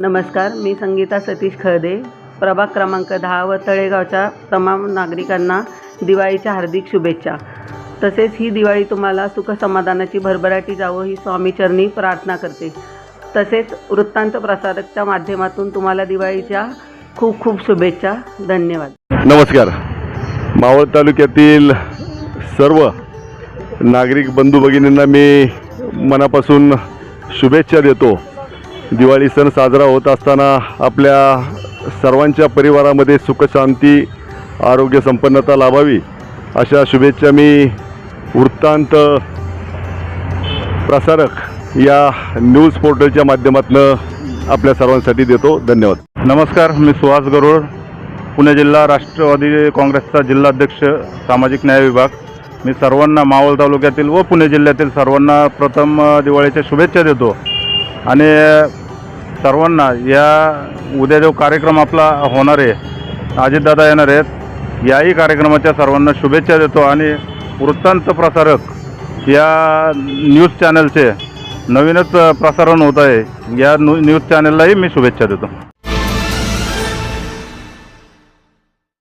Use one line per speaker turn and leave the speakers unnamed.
नमस्कार मी संगीता सतीश खळदे. प्रभाग क्रमांक दहा व तळेगावच्या तमाम नागरिकांना दिवाळीच्या हार्दिक शुभेच्छा. तसेच ही दिवाळी तुम्हाला सुख समाधानाची भरभराटी जावं ही स्वामीचरणी प्रार्थना करते. तसेच वृत्तांत प्रसारकच्या माध्यमातून तुम्हाला दिवाळीच्या खूप खूप शुभेच्छा. धन्यवाद.
नमस्कार. मावळ तालुक्यातील सर्व नागरिक बंधू भगिनींना मी मनापासून शुभेच्छा देतो. दिवाळी सण साजरा होत असताना आपल्या सर्वांच्या परिवारामध्ये सुखशांती आरोग्य संपन्नता लाभावी. अशा शुभेच्छा मी वृत्तांत प्रसारक या न्यूज पोर्टलच्या माध्यमातून आपल्या सर्वांसाठी देतो. धन्यवाद.
नमस्कार मी सुहास गरुड पुणे जिल्हा राष्ट्रवादी काँग्रेसचा जिल्हाध्यक्ष सामाजिक न्याय विभाग. मी सर्वांना मावळ तालुक्यातील व पुणे जिल्ह्यातील सर्वांना प्रथम दिवाळीच्या शुभेच्छा देतो. आणि सर्वांना या उद्या जो कार्यक्रम आपला होणार आहे अजितदादा येणार आहेत याही कार्यक्रमाच्या सर्वांना शुभेच्छा देतो आणि वृत्तांत प्रसारक या न्यूज चॅनलचे नवीनच प्रसारण होत आहे या न्यू न्यूज चॅनललाही मी शुभेच्छा देतो.